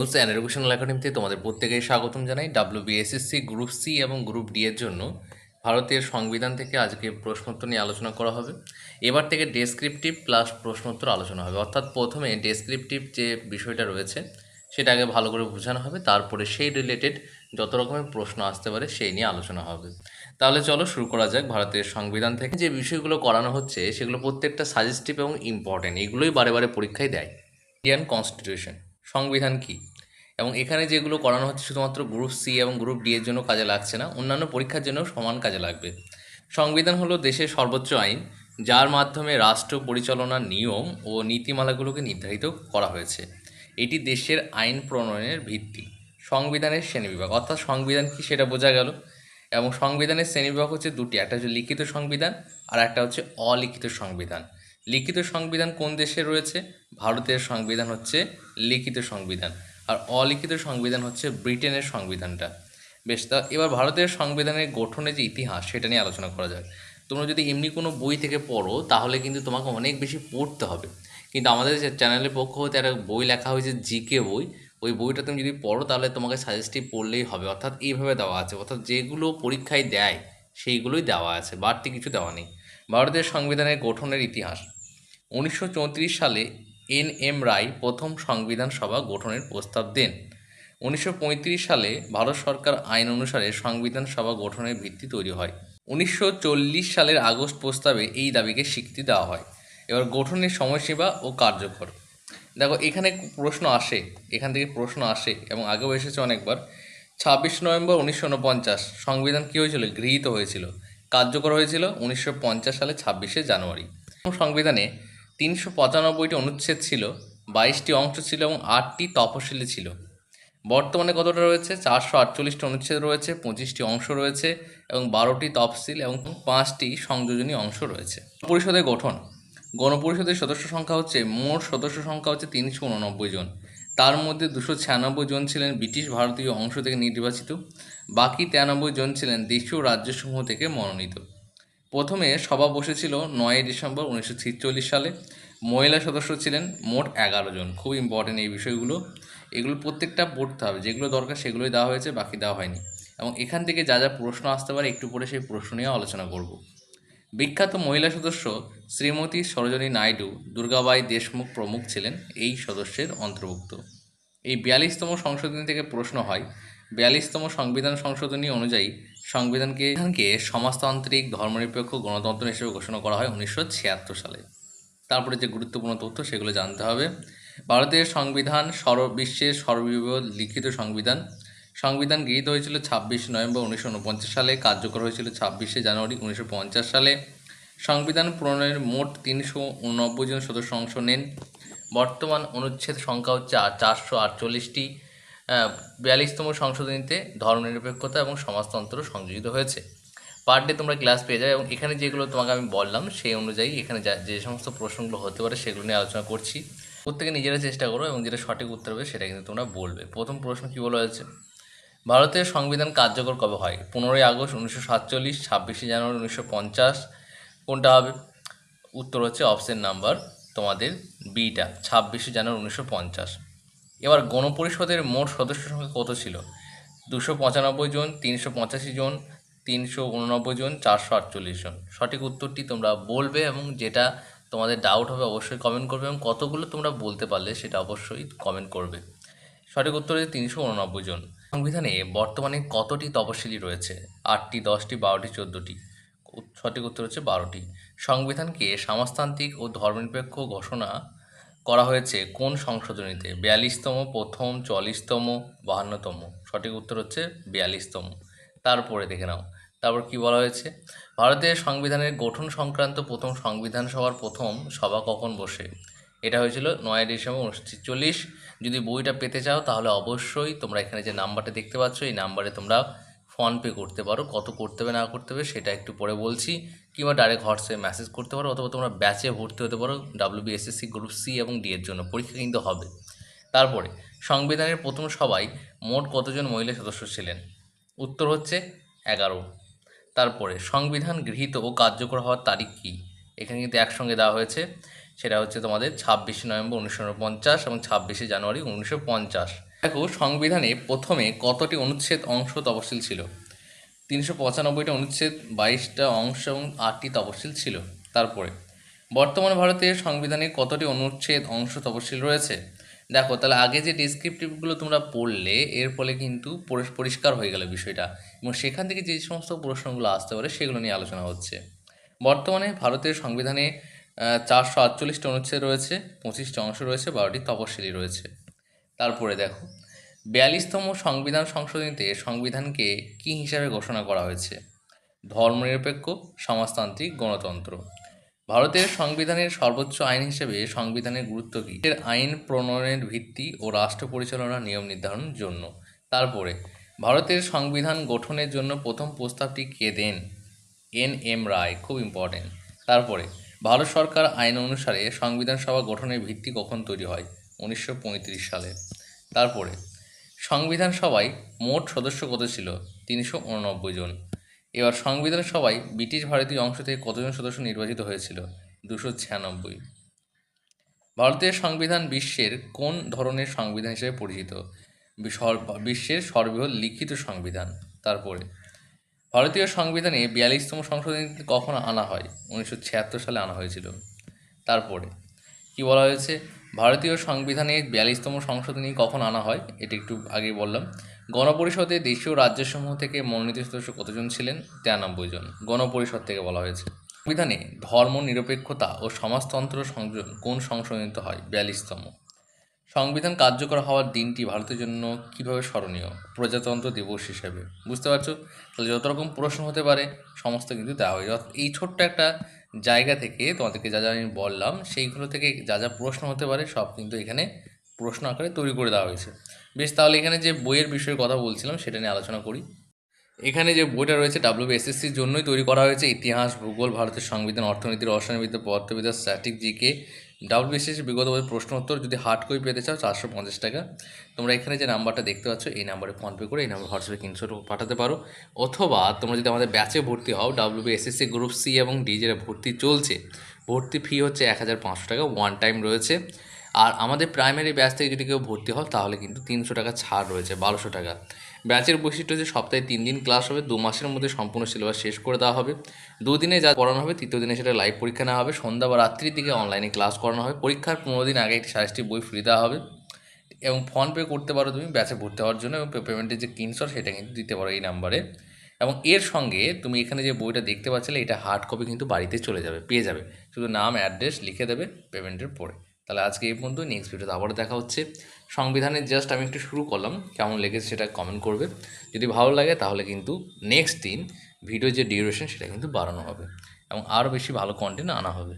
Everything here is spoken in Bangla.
নিউজ অ্যান্ড এডুকেশনাল একাডেমিতে তোমাদের প্রত্যেকেই স্বাগতম জানাই। ডাব্লিউ বিএসএসসি গ্রুপ সি এবং গ্রুপ ডি এর জন্য ভারতের সংবিধান থেকে আজকে প্রশ্নোত্তর নিয়ে আলোচনা করা হবে। এবার থেকে ডেসক্রিপটিভ প্লাস প্রশ্নোত্তর আলোচনা হবে। অর্থাৎ প্রথমে ডেসক্রিপটিভ যে বিষয়টা রয়েছে, সেটা আগে ভালো করে বোঝানো হবে। তারপরে সেই রিলেটেড যত রকমের প্রশ্ন আসতে পারে, সেই নিয়ে আলোচনা হবে। তাহলে চলো শুরু করা যাক ভারতের সংবিধান থেকে। যে বিষয়গুলো করানো হচ্ছে, সেগুলো প্রত্যেকটা সাজেস্টিভ এবং ইম্পর্টেন্ট এগুলোই বারে বারে পরীক্ষায় দেয়। ইন্ডিয়ান কনস্টিটিউশন সংবিধান কি? এবং এখানে যেগুলো করানো হচ্ছে শুধুমাত্র গ্রুপ সি এবং গ্রুপ ডি এর জন্য কাজে লাগছে না, অন্যান্য পরীক্ষার জন্য সমান কাজে লাগবে। সংবিধান হলো দেশের সর্বোচ্চ আইন, যার মাধ্যমে রাষ্ট্র পরিচালনার নিয়ম ও নীতিমালাগুলোকে নির্ধারিত করা হয়েছে। এটি দেশের আইন প্রণয়নের ভিত্তি। সংবিধানের শ্রেণীবিভাগ, অর্থাৎ সংবিধান কি সেটা বোঝা গেল। এবং সংবিধানের শ্রেণীবিভাগ হচ্ছে দুটি, একটা হচ্ছে লিখিত সংবিধান আর একটা হচ্ছে অলিখিত সংবিধান। লিখিত সংবিধান কোন দেশে রয়েছে? ভারতের সংবিধান হচ্ছে লিখিত সংবিধান। আর অলিখিত সংবিধান হচ্ছে ব্রিটেনের সংবিধানটা। বেশ, তা এবার ভারতের সংবিধানের গঠনের যে ইতিহাস, সেটা নিয়ে আলোচনা করা যাক। তোমরা যদি এমনি কোনো বই থেকে পড়ো, তাহলে কিন্তু তোমাকে অনেক বেশি পড়তে হবে। কিন্তু আমাদের চ্যানেলের পক্ষ হতে একটা বই লেখা হয়েছে জিকে বই, ওই বইটা তুমি যদি পড়ো, তাহলে তোমাকে সাজেস্টিভ পড়লেই হবে। অর্থাৎ এইভাবে দেওয়া আছে। অর্থাৎ যেগুলো পরীক্ষায় দেয়, সেইগুলোই দেওয়া আছে। বাড়তি কিছু দেওয়া নেই। ভারতের সংবিধানের গঠনের ইতিহাস। উনিশশো চৌত্রিশ সালে এন এম রায় প্রথম সংবিধান সভা গঠনের প্রস্তাব দেন। উনিশশো পঁয়ত্রিশ সালে ভারত সরকার আইন অনুসারে সংবিধান সভা গঠনের ভিত্তি তৈরি হয়। উনিশশো চল্লিশ সালের আগস্ট প্রস্তাবে এই দাবিকে স্বীকৃতি দেওয়া হয়। এবার গঠনের সময়সীমা ও কার্যকর। দেখো, এখানে প্রশ্ন আসে, এখান থেকে প্রশ্ন আসে এবং আগেও এসেছে অনেকবার। ছাব্বিশ নভেম্বর উনিশশো উনপঞ্চাশ, সংবিধান কী হয়েছিল? গৃহীত হয়েছিল। কার্যকর হয়েছিল উনিশশো পঞ্চাশ সালে ছাব্বিশে জানুয়ারি। সংবিধানে তিনশো পঁচানব্বইটি অনুচ্ছেদ ছিল, বাইশটি অংশ ছিল এবং আটটি তপশিলি ছিল। বর্তমানে কতটা রয়েছে? চারশো আটচল্লিশটি অনুচ্ছেদ রয়েছে, পঁচিশটি অংশ রয়েছে এবং বারোটি তফসিল এবং পাঁচটি সংযোজনী অংশ রয়েছে। পরিষদের গঠন। গণপরিষদের সদস্য সংখ্যা হচ্ছে, মোট সদস্য সংখ্যা হচ্ছে তিনশো উননব্বই জন। তার মধ্যে দুশো ছিয়ানব্বই জন ছিলেন ব্রিটিশ ভারতীয় অংশ থেকে নির্বাচিত, বাকি তিরানব্বই জন ছিলেন দেশীয় রাজ্যসমূহ থেকে মনোনীত। প্রথমে সভা বসেছিল নয় ডিসেম্বর উনিশশো সালে। মহিলা সদস্য ছিলেন মোট এগারো জন। খুব ইম্পর্টেন্ট এই বিষয়গুলো। এগুলো প্রত্যেকটা পড়তে হবে। যেগুলো দরকার সেগুলোই দেওয়া হয়েছে, বাকি দেওয়া হয়নি। এবং এখান থেকে যা যা প্রশ্ন আসতে পারে, একটু পরে সেই প্রশ্ন নিয়ে আলোচনা করব। বিখ্যাত মহিলা সদস্য শ্রীমতী সরোজনী নাইডু দুর্গাবাই দেশমুখ প্রমুখ ছিলেন এই সদস্যের অন্তর্ভুক্ত। এই বিয়াল্লিশতম সংশোধনী থেকে প্রশ্ন হয়, বিয়াল্লিশতম সংবিধান সংশোধনী অনুযায়ী সংবিধানকে সমাজতান্ত্রিক, ধর্মনিরপেক্ষ গণতন্ত্র হিসেবে ঘোষণা করা হয় উনিশশো ছিয়াত্তর সালে। তারপরে যে গুরুত্বপূর্ণ তথ্য, সেগুলো জানতে হবে। ভারতের সংবিধান সর্ব, বিশ্বের সর্ববৃহৎ লিখিত সংবিধান। সংবিধান গৃহীত হয়েছিল ছাব্বিশ নভেম্বর উনিশশো উনপঞ্চাশ সালে, কার্যকর হয়েছিল ছাব্বিশে জানুয়ারি উনিশশো পঞ্চাশ সালে। সংবিধান প্রণয়নের মোট তিনশো উননব্বই জন সদস্য অংশ নেন। বর্তমান অনুচ্ছেদ সংখ্যা হচ্ছে চারশো আটচল্লিশটি। বিয়াল্লিশতম সংশোধনীতে ধর্মনিরপেক্ষতা এবং সমাজতন্ত্র সংযোজিত হয়েছে। পার ডে তোমরা ক্লাস পেয়ে যাবে এবং এখানে যেগুলো তোমাকে আমি বললাম, সেই অনুযায়ী এখানে যা সমস্ত প্রশ্নগুলো হতে পারে সেগুলো নিয়ে আলোচনা করছি। প্রত্যেকে নিজেরা চেষ্টা করো এবং যেটা সঠিক উত্তর হবে সেটা কিন্তু তোমরা বলবে। প্রথম প্রশ্ন কী বলা হয়েছে? ভারতের সংবিধান কার্যকর কবে হয়? পনেরোই আগস্ট উনিশশো সাতচল্লিশ, ছাব্বিশে জানুয়ারি উনিশশো পঞ্চাশ। কোনটা হবে? উত্তর হচ্ছে অপশন নাম্বার তোমাদের বিটা ছাব্বিশে জানুয়ারি উনিশশো পঞ্চাশ। এবার গণপরিষদের মোট সদস্য সংখ্যা কত ছিল? দুশো পঁচানব্বই জন, তিনশো পঁচাশি জন, তিনশো উননব্বই জন, চারশো আটচল্লিশ জন। সঠিক উত্তরটি তোমরা বলবে এবং যেটা তোমাদের ডাউট হবে অবশ্যই কমেন্ট করবে এবং কতগুলো তোমরা বলতে পারলে সেটা অবশ্যই কমেন্ট করবে। সঠিক উত্তর হচ্ছে তিনশো উননব্বই জন। সংবিধানে বর্তমানে কতটি তপশিলি রয়েছে? আটটি, দশটি, বারোটি, চোদ্দোটি। সঠিক উত্তর হচ্ছে বারোটি। সংবিধানকে সমাজতান্ত্রিক ও ধর্মনিরপেক্ষ ঘোষণা করা হয়েছে কোন সংশোধনীতে? বিয়াল্লিশতম, প্রথম, চল্লিশতম, বাহান্নতম? সঠিক উত্তর হচ্ছে বিয়াল্লিশতম। তারপরে দেখে নাও। তারপর কি বলা হয়েছে? ভারতের সংবিধানের গঠন সংক্রান্ত প্রথম সংবিধান সভার প্রথম সভা কখন বসে? এটা হয়েছিল নয় ডিসেম্বর উনিশশো ছেচল্লিশ। যদি বইটা পেতে চাও তাহলে অবশ্যই তোমরা এখানে যে নাম্বারটা দেখতে পাচ্ছ, এই নাম্বারে তোমরা ফোনপে করতে পারো, কত করতে হবে না করতে হবে সেটা একটু পরে বলছি। কিংবা ডাইরেক্ট হোয়াটসঅ্যাপে মেসেজ করতে পারো, অথবা তোমরা ব্যাচে ভর্তি হতে পারো ডাব্লিউ বিএসএসসি গ্রুপ সি এবং ডি এর জন্য। পরীক্ষা কিন্তু হবে। তারপরে, সংবিধানের প্রথম সভায় মোট কতজন মহিলা সদস্য ছিলেন? উত্তর হচ্ছে এগারো। তারপরে, সংবিধান গৃহীত ও কার্যকর হওয়ার তারিখ কী? এখানে কিন্তু একসঙ্গে দেওয়া হয়েছে। সেটা হচ্ছে তোমাদের ছাব্বিশে নভেম্বর উনিশশো উনপঞ্চাশ এবং ছাব্বিশে জানুয়ারি উনিশশো পঞ্চাশ। দেখো, সংবিধানে প্রথমে কতটি অনুচ্ছেদ অংশ তফসিল ছিল? তিনশো পঁচানব্বইটা অনুচ্ছেদ, বাইশটা অংশ এবং আটটি তফসিল ছিল তারপরে। বর্তমান ভারতের সংবিধানে কতটি অনুচ্ছেদ অংশ তফসিল রয়েছে? দেখো, তাহলে আগে যে ডিসক্রিপটিভগুলো তোমরা পড়লে, এর ফলে কিন্তু পরিষ্কার হয়ে গেল বিষয়টা এবং সেখান থেকে যে সমস্ত প্রশ্নগুলো আসতে পারে, সেগুলো নিয়ে আলোচনা হচ্ছে। বর্তমানে ভারতের সংবিধানে চারশো আটচল্লিশটা অনুচ্ছেদ রয়েছে, পঁচিশটা অংশ রয়েছে, বারোটি তপশিলি রয়েছে। তারপরে দেখো। বিয়াল্লিশতম সংবিধান সংশোধনীতে সংবিধানকে কী হিসাবে ঘোষণা করা হয়েছে? ধর্মনিরপেক্ষ, সমাজতান্ত্রিক গণতন্ত্র। ভারতের সংবিধানের সর্বোচ্চ আইন হিসেবে সংবিধানের গুরুত্ব কী? এর আইন প্রণয়নের ভিত্তি ও রাষ্ট্র পরিচালনার নিয়ম নির্ধারণের জন্য। তারপরে, ভারতের সংবিধান গঠনের জন্য প্রথম প্রস্তাবটি কে দেন? এন এম রায়, খুব ইম্পর্টেন্ট তারপরে, ভারত সরকার আইন অনুসারে সংবিধান সভা গঠনের ভিত্তি কখন তৈরি হয়? উনিশশো পঁয়ত্রিশ সালে। তারপরে সংবিধান সভায় মোট সদস্য কত ছিল? তিনশো উননব্বই জন। এবার সংবিধান সভায় ব্রিটিশ ভারতীয় অংশ থেকে কতজন সদস্য নির্বাচিত হয়েছিল? দুশো ছিয়ানব্বই। ভারতের সংবিধান বিশ্বের কোন ধরনের সংবিধান হিসেবে পরিচিত? বিশ্বের সর্ববৃহৎ লিখিত সংবিধান। তারপরে, ভারতীয় সংবিধানে বিয়াল্লিশতম সংশোধনী কখন আনা হয়? উনিশশো ছিয়াত্তর সালে আনা হয়েছিল। তারপরে, কি বলা হয়েছে? ভারতীয় সংবিধানে বিয়াল্লিশতম সংশোধনী কখন আনা হয়, এটি একটু আগেই বললাম। গণপরিষদে দেশীয় রাজ্যসমূহ থেকে মনোনীত সদস্য কতজন ছিলেন, তিরানব্বই জন। গণপরিষদ থেকে বলা হয়েছে। সংবিধানে ধর্ম, নিরপেক্ষতা ও সমাজতন্ত্র সংযোজন কোন সংশোধনীত হয়, বিয়াল্লিশতম? সংবিধান কার্যকর হওয়ার দিনটি ভারতের জন্য কীভাবে স্মরণীয়? প্রজাতন্ত্র দিবস হিসেবে। বুঝতে পারছ? তাহলে যত রকম প্রশ্ন হতে পারে, সমস্ত কিন্তু দেওয়া হয়। এই ছোট্ট একটা জায়গা থেকে তোমাদেরকে যা যা আমি বললাম, সেইগুলো থেকে যা যা প্রশ্ন হতে পারে সব কিন্তু এখানে প্রশ্ন আকারে তৈরি করে দেওয়া হয়েছে। বেশ, তাহলে এখানে যে বইয়ের বিষয়ে কথা বলছিলাম, সেটা নিয়ে আলোচনা করি। এখানে যে বইটা রয়েছে ডাব্লিউবিএসএসসির জন্যই তৈরি করা হয়েছে। ইতিহাস, ভূগোল, ভারতের সংবিধান, অর্থনীতি, রসায়নবিদ্যা, পদার্থবিদ্যা, স্ট্যাটিক, জিকে। ডাব্লিউবিএসএসসি বিগত বছর প্রশ্ন উত্তর যদি হার্ড কপি পেতে চাও, চারশো পঞ্চাশ টাকা। তোমরা এখানে যে নাম্বারটা দেখতে পাচ্ছ, এই নাম্বারে ফোন পে করে, এই নাম্বার হোয়াটসঅ্যাপে কিনশো পাঠাতে পারো। অথবা তোমরা যদি আমাদের ব্যাচে ভর্তি হও ডাব্লিউবিএসএসসি গ্রুপ সি এবং ডি ভর্তি চলছে, ভর্তি ফি হচ্ছে এক হাজার পাঁচশো টাকা ওয়ান টাইম রয়েছে। আর আমাদের প্রাইমারি ব্যাচ থেকে যদি কেউ ভর্তি হও, তাহলে কিন্তু তিনশো টাকা ছাড় রয়েছে, বারোশো টাকা। ব্যাচের বৈশিষ্ট্য যে সপ্তাহে তিন দিন ক্লাস হবে, দু মাসের মধ্যে সম্পূর্ণ সিলেবাস শেষ করে দেওয়া হবে। দুদিনে যা পড়ানো হবে, তৃতীয় দিনে সেটা লাইভ পরীক্ষা নেওয়া হবে, সন্ধ্যা বা রাত্রির দিকে অনলাইনে ক্লাস করানো হবে। পরীক্ষার পনেরো দিন আগে একটি সাজেস্টিভ বই ফ্রি দেওয়া হবে। এবং ফোন পে করতে পারো তুমি ব্যাচে ভর্তি হওয়ার জন্য এবং পেমেন্টের যে কিনশট সেটা কিন্তু দিতে পারো এই নাম্বারে এবং এর সঙ্গে তুমি এখানে যে বইটা দেখতে পাচ্ছিলে, এটা হার্ড কপি কিন্তু বাড়িতে চলে যাবে, পেয়ে যাবে। শুধু নাম অ্যাড্রেস লিখে দেবে পেমেন্টের পরে। তাহলে আজকে এই পর্যন্ত নেক্সট ভিডিওতে আবারও দেখা হচ্ছে। সংবিধানের জাস্ট আমি একটু শুরু করলাম, কেমন লেগেছে সেটা কমেন্ট করবে। যদি ভালো লাগে তাহলে কিন্তু নেক্সট দিন ভিডিও যে ডিউরেশন সেটা কিন্তু বাড়ানো হবে এবং আরও বেশি ভালো কন্টেন্ট আনা হবে।